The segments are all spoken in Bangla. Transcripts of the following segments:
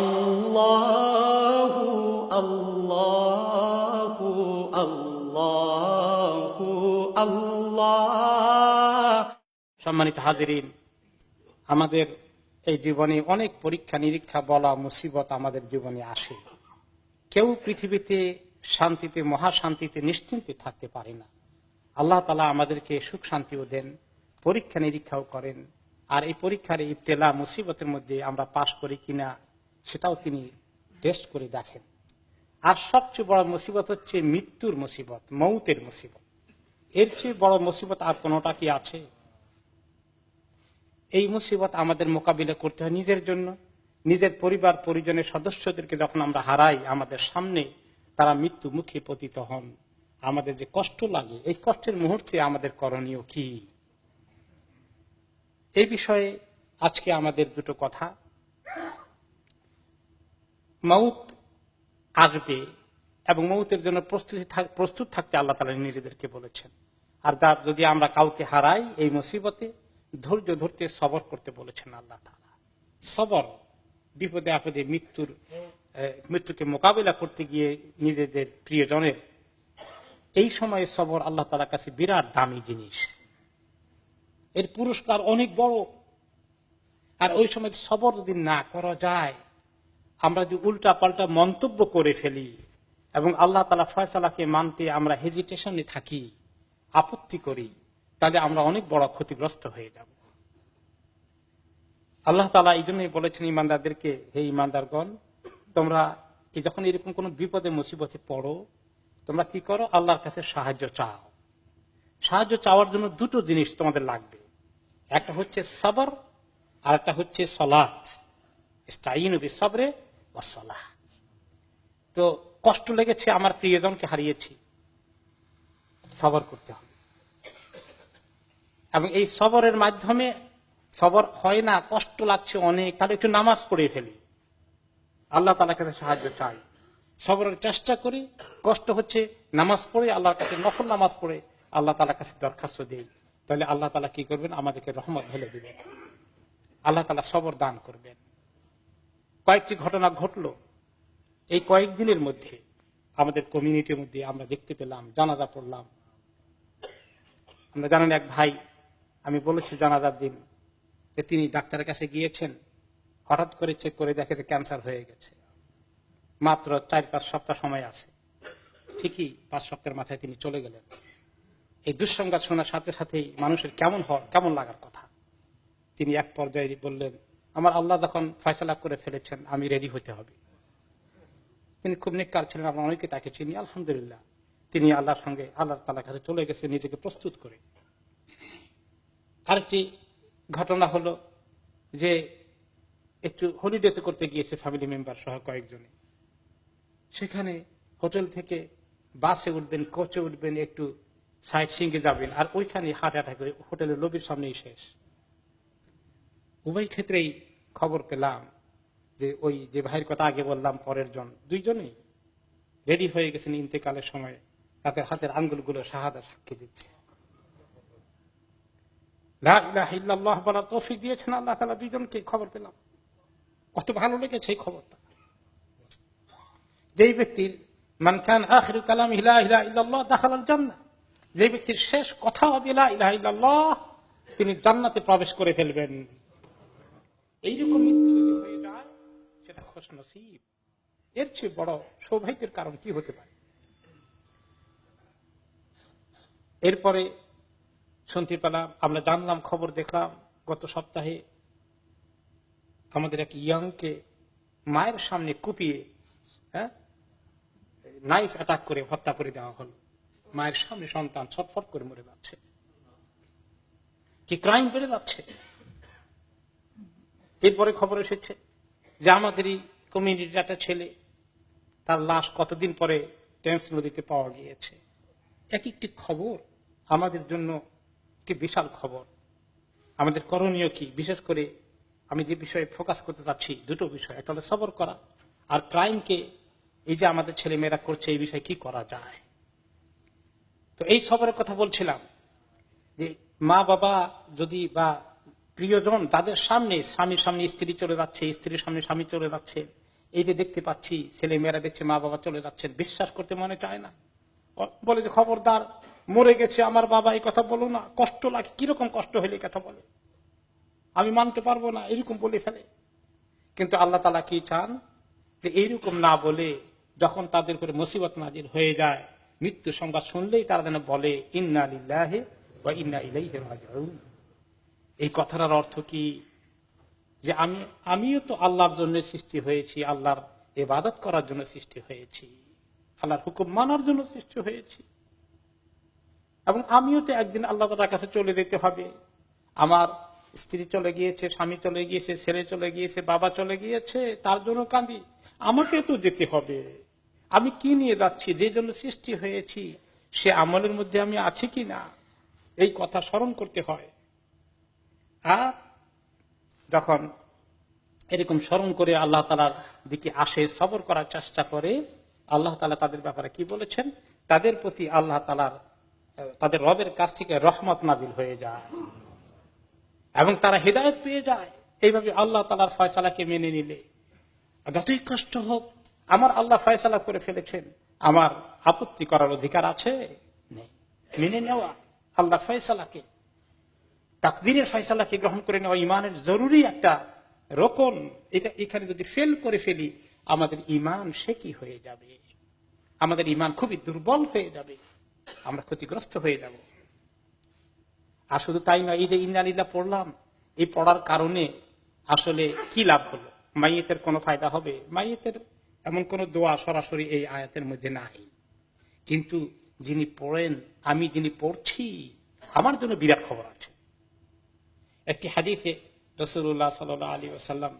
আল্লাহু আল্লাহু আল্লাহু আল্লাহ সম্মানিত হাজিরিন, আমাদের এই জীবনে অনেক পরীক্ষা নিরীক্ষা বলা মুসিবত আমাদের জীবনে আসে। কেউ পৃথিবীতে শান্তিতে, মহাশান্তিতে নিশ্চিন্তে থাকতে পারে না। আল্লাহ তালা আমাদেরকে সুখ শান্তিও দেন, পরীক্ষা নিরীক্ষাও করেন। আর এই পরীক্ষার ইবতেলা মুসিবতের মধ্যে আমরা পাশ করি কিনা সেটাও তিনি টেস্ট করে দেখেন। আর সবচেয়ে বড় মুসিবত হচ্ছে মৃত্যুর মুসিবত, মৌতের মুসিবত। এর চেয়ে বড় মুসিবত আর কোনোটা কি আছে? এই মুসিবত আমাদের মোকাবিলা করতে হয় নিজের জন্য। নিজের পরিবার, পরিজনের সদস্যদেরকে যখন আমরা হারাই, আমাদের সামনে তারা মৃত্যু মুখে পতিত হন। আমাদের যে কষ্ট লাগে, এই কষ্টের মুহূর্তে আমাদের করণীয় কি? এই বিষয়ে আজকে আমাদের দুটো কথা। মৌত আসবে এবং মৌতের জন্য প্রস্তুতি প্রস্তুত থাকতে আল্লাহ তালা নিজেদেরকে বলেছেন। আর যার যদি আমরা কাউকে হারাই এই মুসিবতে, ধৈর্য ধরতে, সবর করতে বলেছেন আল্লাহ তালা। সবর, বিপদে আপদে মৃত্যুর মৃত্যুকে মোকাবিলা করতে গিয়ে নিজেদের প্রিয়জনের, এই সময়ে সবর আল্লাহ তালার কাছে বিরাট দামি জিনিস। এর পুরস্কার অনেক বড়। আর ওই সময় সবর যদি না করা যায় আমরা যদি উল্টা পাল্টা মন্তব্য করে ফেলি এবং আল্লাহ তালা ফয়সালাকে মানতে আমরা হেজিটেশনে থাকি, আপত্তি করি, তাহলে আমরা অনেক বড় ক্ষতিগ্রস্ত হয়ে যাব। আল্লাহ তালা এই জন্যই বলেছেন ইমানদারদেরকে, হে ইমানদারগণ, তোমরা যখন এরকম কোন বিপদে, মুসিবতে পড়ো, তোমরা কি করো? আল্লাহর কাছে সাহায্য চাও। সাহায্য চাওয়ার জন্য দুটো জিনিস তোমাদের লাগবে। একটা হচ্ছে সবর আর একটা হচ্ছে সলাৎ সবরে ওয়াসলাহ তো কষ্ট লেগেছে, আমার প্রিয়জনকে হারিয়েছি। সবর করতে হবে। এবং এই সবরের মাধ্যমে সবর হয় না, কষ্ট লাগছে অনেক, তাহলে একটু নামাজ পড়ে ফেলি। আল্লাহ তালার কাছে সাহায্য চাই। সবরের চেষ্টা করি, কষ্ট হচ্ছে, নামাজ পড়ে, আল্লাহর কাছে নফল নামাজ পড়ে, আল্লাহ তালার কাছে দরখাস্ত দিই। তাহলে আল্লাহ তালা কি করবেন? আমাদেরকে রহমত ঢেলে দিবেন। আল্লাহ তালা সবর দান করবেন। কয়েকটি ঘটনা ঘটলো। এই কয়েকদিনের মধ্যে আমাদের কমিউনিটির মধ্যে আমরা দেখতে পেলাম, জানাজা পড়লাম। আমরা জানেন এক ভাই, আমি বলেছি জানাজার দিন, যে তিনি ডাক্তারের কাছে গিয়েছেন, হঠাৎ করে চেক করে দেখে যে ক্যান্সার হয়ে গেছে। মাত্র চার পাঁচ সপ্তাহ সময় আছে। ঠিকই পাঁচ সপ্তাহের মাথায় তিনি চলে গেলেন। এই দুঃসংবাদ শোনার সাথে সাথেই মানুষের কেমন হওয়ার কেমন লাগার কথা? তিনি এক পর্যায়ে বললেন আমার আল্লাহ যখন ফয়সলা করে ফেলেছেন, আমি রেডি হতে হবে। তিনি খুব নিকার ছিলেন, আমরা অনেকে তাকে চিনি, আলহামদুলিল্লাহ। তিনি আল্লাহর সঙ্গে আল্লাহ তালার কাছে চলে গেছে, নিজেকে প্রস্তুত করে। আরেকটি ঘটনা হলো যে, একটু হলিডেতে করতে গিয়েছে ফ্যামিলি মেম্বার সহ কয়েকজনে। সেখানে হোটেল থেকে বাসে উঠবেন, কোচে উঠবেন, একটু সাইড সিঙ্গে যাবেন, আর ওইখানে হার্ট অ্যাটাক হোটেলের লবির সামনেই শেষ। উভয় ক্ষেত্রেই খবর পেলাম যে ওই যে ভাইয়ের কথা আগে বললাম পরের জন, দুইজনেই রেডি হয়ে গেছেন ইন্তেকালের সময়। তাদের হাতের আঙ্গুলগুলো শাহাদা সাক্ষী দিচ্ছে। তৌফিক দিয়েছেন আল্লাহ তালা দুইজনকে খবর পেলাম। কত ভালো লেগেছে এই খবরটা। যেই ব্যক্তির মানকান আখির কালাম ইলা ইলা ইল্লাল্লাহ যে ব্যক্তির শেষ কথা হবে তিনি জান্নাতে প্রবেশ করে ফেলবেন। এইরকম মৃত্যু যদি হয়ে যায়, সেটা খোশ নসিব এর চেয়ে বড় সৌভাগ্যের কারণ কি হতে পারে? এরপরে শুনতে পেলাম আমরা জানলাম, খবর দেখলাম, গত সপ্তাহে আমাদের এক ইয়াংকে মায়ের সামনে কুপিয়ে নাইফ অ্যাটাক করে হত্যা করে দেওয়া হলো। মায়ের সামনে সন্তান ছটফট করে মরে যাচ্ছে। কি ক্রাইম বেড়ে যাচ্ছে? এরপরে খবর এসেছে যে আমাদেরই কমিউনিটির একটা ছেলে, তার লাশ কতদিন পরে টেন্স নদীতে পাওয়া গিয়েছে। এক একটি খবর আমাদের জন্য একটি বিশাল খবর। আমাদের করণীয় কি? বিশেষ করে আমি যে বিষয়ে ফোকাস করতে চাচ্ছি, দুটো বিষয়। একটা হলো সবর করা আর ক্রাইমকে এই যে আমাদের ছেলে মেয়েরা করছে, এই বিষয়ে কি করা যায়? তো এই সবরের কথা বলছিলাম যে মা বাবা যদি বা প্রিয়জন তাদের সামনে স্বামীর সামনে স্ত্রী চলে যাচ্ছে স্ত্রীর সামনে স্বামী চলে যাচ্ছে। এই যে দেখতে পাচ্ছি ছেলে মেয়েরা দেখছে মা বাবা চলে যাচ্ছেন বিশ্বাস করতে মনে চায় না। বলে যে, খবরদার, মরে গেছে আমার বাবা, এই কথা বলো না। কষ্ট লাগে, কীরকম কষ্ট হলে কথা বলে? আমি মানতে পারব না, এরকম বলে ফেলে। কিন্তু আল্লাহ তালা কি চান? যে এইরকম না বলে যখন তাদের উপরে মুসিবত নাজির হয়ে যায় মৃত্যু সংবাদ শুনলেই তারা যেন বলে, ইন্না লিল্লাহে বা ইন্না ইলাইহি রাজিউন। এই কথাটার অর্থ কি? যে আমি, আমিও তো আল্লাহর জন্য সৃষ্টি হয়েছি, আল্লাহর ইবাদত করার জন্য সৃষ্টি হয়েছি, আল্লাহর হুকুম মানার জন্য সৃষ্টি হয়েছি। এবং আমিও তো একদিন আল্লাহ তালার কাছে চলে যেতে হবে। আমার স্ত্রী চলে গিয়েছে, স্বামী চলে গিয়েছে, ছেলে চলে গিয়েছে, বাবা চলে গিয়েছে, তার জন্য কাঁদি। আমাকে তো যেতে হবে। আমি কি নিয়ে যাচ্ছি? যে জন্য সৃষ্টি হয়েছি, সে আমলের মধ্যে আমি আছি কি না এই কথা স্মরণ করতে হয়। আর যখন এরকম স্মরণ করে আল্লাহ তালার দিকে আসে, সবর করার চেষ্টা করে, আল্লাহ তালা তাদের ব্যাপারে কি বলেছেন? তাদের প্রতি আল্লাহ তালার তাদের রবের কাছ থেকে রহমত নাজিল হয়ে যায় এবং তারা হৃদায়ত পেয়ে যায়। এইভাবে আল্লাহ তালার ফয়সালাকে মেনে নিলে। যতই কষ্ট হোক, আমার আল্লাহ ফয়সালা করে ফেলেছেন, আমার আপত্তি করার অধিকার আছে? মেনে নেওয়া, আল্লাহ ফয়সালাকে তাকদিরের ফয়সালাকে গ্রহণ করে নেওয়া ইমানের জরুরি একটা রোকন। এটা এখানে যদি ফেল করে ফেলি, আমাদের ইমান সে কি হয়ে যাবে। আমাদের ইমান খুবই দুর্বল হয়ে যাবে। আমরা ক্ষতিগ্রস্ত হয়ে যাব। আর শুধু তাই নয়, এই যে ইন্দানিল্লা পড়লাম, এই পড়ার কারণে আসলে কি লাভ হলো? মাইয়েতের কোনো ফায়দা হবে? মাইয়েতের এমন কোন দোয়া সরাসরি এই আয়াতের মধ্যে নাই। কিন্তু যিনি পড়েন, আমি যিনি পড়ছি, আমার জন্য বিরাট খবর আছে। একটি হাদিসে রসুল্লাহ সাল আলী আসাল্লাম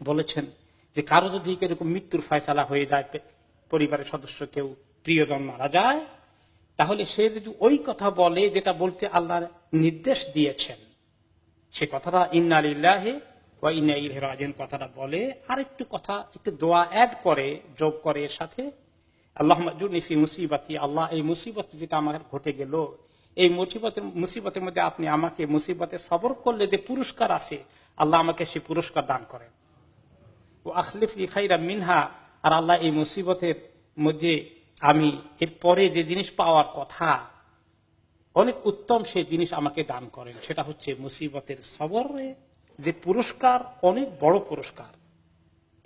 বলেছেন যে কারও যদি এরকম মৃত্যুর ফয়সালা হয়ে যায়, পরিবারের সদস্য কেউ, প্রিয়জন মারা যায়, তাহলে সে যদি ওই কথা বলে যেটা বলতে আল্লাহ নির্দেশ দিয়েছেন, সে কথাটা ইন্না লিল্লাহে ওয়া ইন্না ইলাইহি রাজিউন কথাটা বলে আর একটু কথা, একটু দোয়া অ্যাড করে, যোগ করে এর সাথে আল্লাহ মুসিবাতি, আল্লাহ এই মুসিবত যেটা আমার ঘটে গেল এই মুসিবতের মুসিবতের মধ্যে আপনি আমাকে মুসিবতে সবর করলে যে পুরস্কার আছে আল্লাহ আমাকে সেই পুরস্কার দান করেন। ও আখলিফ ইখাইরা মিনহা, আর আল্লাহ এই মুসিবতের মধ্যে আমি এর পরে যে জিনিস পাওয়ার কথা, অনেক উত্তম সেই জিনিস আমাকে দান করেন। সেটা হচ্ছে মুসিবতের সবরে যে পুরস্কার, অনেক বড় পুরস্কার।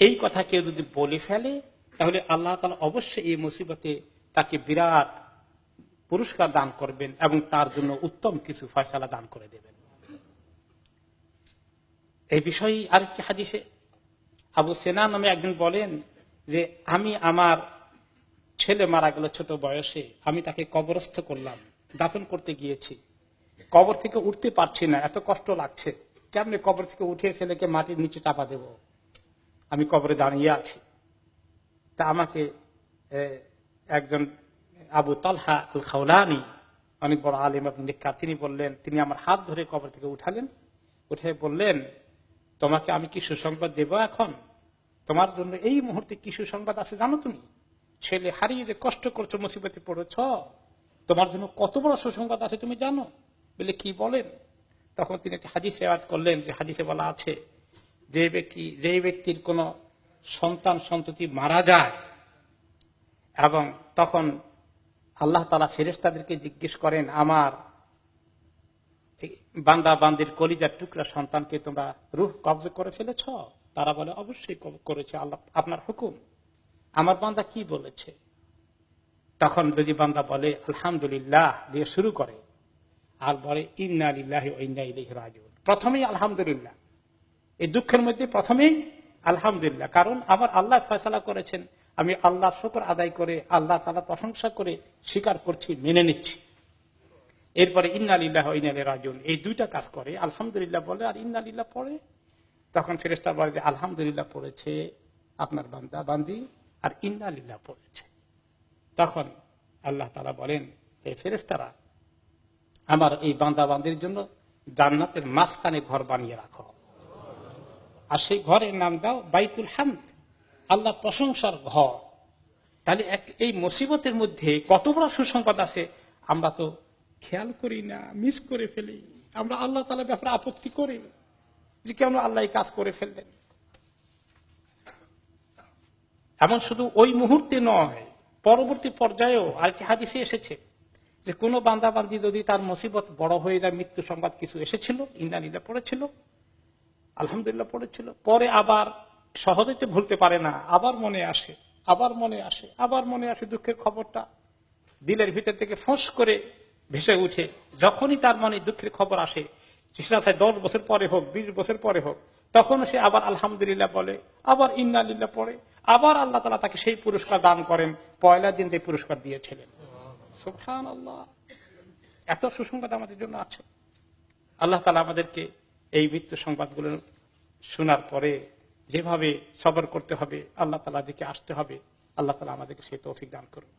এই কথা কেউ যদি বলে ফেলে, তাহলে আল্লাহ তালা অবশ্যই এই মুসিবতে তাকে বিরাট পুরস্কার দান করবেন এবং তার জন্য উত্তম কিছু ফয়সালা দান করে দেবেন। এই বিষয়ে আরেকটি হাদিসে আবু সেনা নামে একদিন বলেন যে, আমি আমার ছেলে মারা গেল ছোট বয়সে, আমি তাকে কবরস্থ করলাম, দাফন করতে গিয়েছি। কবর থেকে উঠতে পারছি না, এত কষ্ট লাগছে। কেমনি কবর থেকে উঠে ছেলেকে মাটির নিচে চাপা দেব? আমি কবরে দাঁড়িয়ে আছি। তা আমাকে একজন আবু তলহা আল খাউলানি অনেক বড় আলিম এবং নিকার তিনি বললেন, তিনি আমার হাত ধরে কবর থেকে উঠালেন, উঠে বললেন, তোমাকে আমি কি সুসংবাদ দেব এখন? তোমার জন্য এই মুহূর্তে কি সুসংবাদ আছে জানো তুমি? ছেলে হারিয়ে যে কষ্ট করছ, মুসিবতে পড়েছ, তোমার জন্য কত বড় সুসংবাদ আছে তুমি জানো? বলে, কি বলেন? তখন তিনি একটি হাদিসে আয়াত করলেন, যে হাদিসে বলা আছে, যে ব্যক্তি, যে ব্যক্তির কোন সন্তান সন্ততি মারা যায় এবং তখন আল্লাহ তালা ফেরেস্তাদেরকে জিজ্ঞেস করেন, আমার বান্দা বান্দির কলিজার টুকরা সন্তানকে তোমরা রুহ কবজ করে ফেলেছ? তারা বলে, অবশ্যই করেছে আল্লাহ, আপনার হুকুম। আমার বান্দা কি বলেছে? তখন যদি বান্দা বলে, আলহামদুলিল্লাহ দিয়ে শুরু করে, আর বলে, ইন্না লিল্লাহি ওয়া ইন্না ইলাইহি রাজিউন প্রথমেই আলহামদুলিল্লাহ। এই দুঃখের মধ্যে প্রথমেই আলহামদুলিল্লাহ, কারণ আমার আল্লাহ ফয়সালা করেছেন। আমি আল্লাহ শুকর আদায় করে, আল্লাহ তালা প্রশংসা করে স্বীকার করছি, মেনে নিচ্ছি। এরপরে ইন্নালিল্লাহ ইনালি রাজুন এই দুইটা কাজ করে, আলহামদুলিল্লাহ বলে আর ইন্নালিল্লাহ পড়ে। তখন ফেরেস্তা বলে যে আলহামদুলিল্লাহ পড়েছে আপনার বান্দা, বান্দি, আর ইন্নালিল্লাহ পড়েছে। তখন আল্লাহ তালা বলেন এই ফেরেস্তারা আমার এই বান্দা বান্দির জন্য জান্নাতের মাঝখানে ঘর বানিয়ে রাখো। আর সেই ঘরের নাম দাও বাইতুল হামদ। আল্লাহ প্রশংসার ঘর। তাহলে এক এই মুসিবতের মধ্যে কত বড় সুসংবাদ আছে? আমরা তো খেয়াল করি না, মিস করে ফেলি। আমরা আল্লাহ তালা ব্যাপারে আপত্তি করি যে কেন আল্লাহ কাজ করে ফেললেন। এমন শুধু ওই মুহূর্তে নয়, পরবর্তী পর্যায়েও আরেকটি হাদিসে এসেছে যে কোনো বান্দাবান্দি যদি তার মুসিবত বড় হয়ে যায়, মৃত্যু সংবাদ কিছু এসেছিল ইন্দানিলা পড়েছিল, আলহামদুলিল্লাহ পড়েছিল, পরে আবার সহজে তো ভুলতে পারে না। আবার মনে আসে, আবার মনে আসে, আবার মনে আসে দুঃখের খবরটা। দিলের ভিতর থেকে ফোঁস করে ভেসে উঠে। যখনই তার মনে দুঃখের খবর আসে, সেটা চাই দশ বছর পরে হোক, বিশ বছর পরে হোক তখন সে আবার আলহামদুলিল্লাহ বলে, আবার ইন্নালিল্লাহ পড়ে, আবার আল্লাহ তালা তাকে সেই পুরস্কার দান করেন, পয়লা দিন যে পুরস্কার দিয়েছিলেন। সুবহান আল্লাহ এত সুসংবাদ আমাদের জন্য আছে। আল্লাহ তালা আমাদেরকে এই মৃত্যু সংবাদগুলো শোনার পরে যেভাবে সবর করতে হবে, আল্লাহ তালা দিকে আসতে হবে, আল্লাহ তালা আমাদেরকে সেই তৌফিক দান করুন।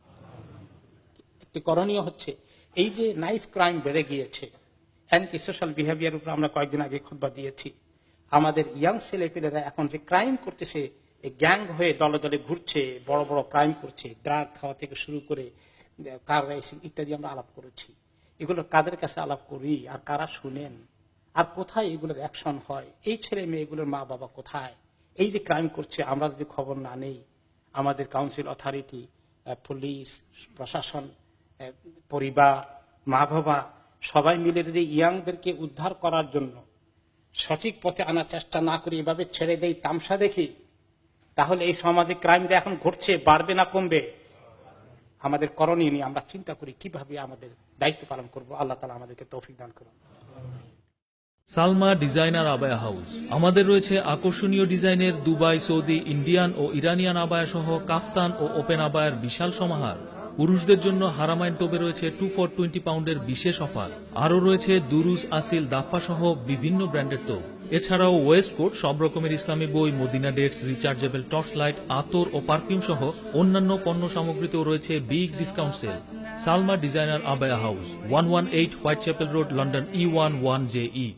একটি করণীয় হচ্ছে, এই যে নাইফ ক্রাইম বেড়ে গিয়েছে অ্যান্টি সোশ্যাল বিহেভিয়ার উপর আমরা কয়েকদিন আগে খুদ্া দিয়েছি, আমাদের ইয়াং ছেলেপেলেরা এখন যে ক্রাইম করতেছে গ্যাং হয়ে দলে দলে ঘুরছে, বড় বড় ক্রাইম করছে ড্রাগ খাওয়া থেকে শুরু করে কার রাইসিং ইত্যাদি আমরা আলাপ করেছি। এগুলো কাদের কাছে আলাপ করি আর কারা শুনেন? আর কোথায় এগুলোর অ্যাকশন হয়? এই ছেলে মেয়েগুলোর মা বাবা কোথায়? এই যে ক্রাইম করছে, আমরা যদি খবর না নেই, আমাদের কাউন্সিল অথরিটি পুলিশ প্রশাসন পরিবার, মা বাবা, সবাই মিলে যদি ইয়াংদেরকে উদ্ধার করার জন্য সঠিক পথে আনার চেষ্টা না করে, এভাবে ছেড়ে দেই, তামসা দেখি, তাহলে এই সমাজে ক্রাইম যে এখন ঘটছে, বাড়বে না কমবে? আমাদের করণীয় নিয়ে আমরা চিন্তা করি, কীভাবে আমাদের দায়িত্ব পালন করব? আল্লাহ তালা আমাদেরকে তৌফিক দান করুন। Salma designer abaya house. আমাদের রয়েছে আকর্ষণীয় ডিজাইনের দুবাই, সৌদি, ইন্ডিয়ান ও ইরানিয়ান আবায়া সহ কাফতান ও ওপেন আবায়ার বিশাল সমাহার। পুরুষদের জন্য হারামাইন টোবে রয়েছে টু ফর টোয়েন্টি পাউন্ডের বিশেষ অফার। আরও রয়েছে দুরুস আসিল, দাফা সহ বিভিন্ন ব্র্যান্ডের তোপ এছাড়াও ওয়েস্ট কোট, সব রকমের ইসলামী বই, Medina dates, rechargeable torch light, আতর ও পারফিউম সহ অন্যান্য পণ্য সামগ্রীতেও রয়েছে big discount sale. Salma designer abaya house, one one eight Whitechapel road, London E one one J E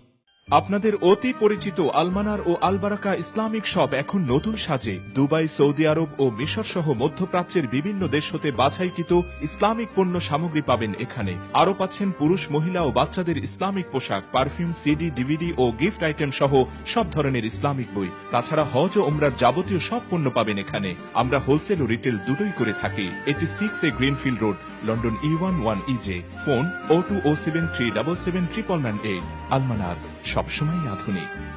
আপনাদের অতি পরিচিত আলমানার ও আলবারাকা ইসলামিক শপ এখন নতুন সাজে। দুবাই, সৌদি আরব ও মিশর সহ মধ্যপ্রাচ্যের বিভিন্ন দেশ হতে বাছাইকৃত ইসলামিক পণ্য সামগ্রী পাবেন এখানে। আরও পাচ্ছেন পুরুষ, মহিলা ও বাচ্চাদের ইসলামিক পোশাক, পারফিউম, সিডি, ডিভিডি ও গিফট আইটেম সহ সব ধরনের ইসলামিক বই। তাছাড়া হজ ও ওমরার যাবতীয় সব পণ্য পাবেন এখানে। আমরা হোলসেল ও রিটেল দুটোই করে থাকি। এটি six A Greenfield road, London E one one E J phone O two O seven three double seven triple nine eight Al Manar সবসময় আধুনিক।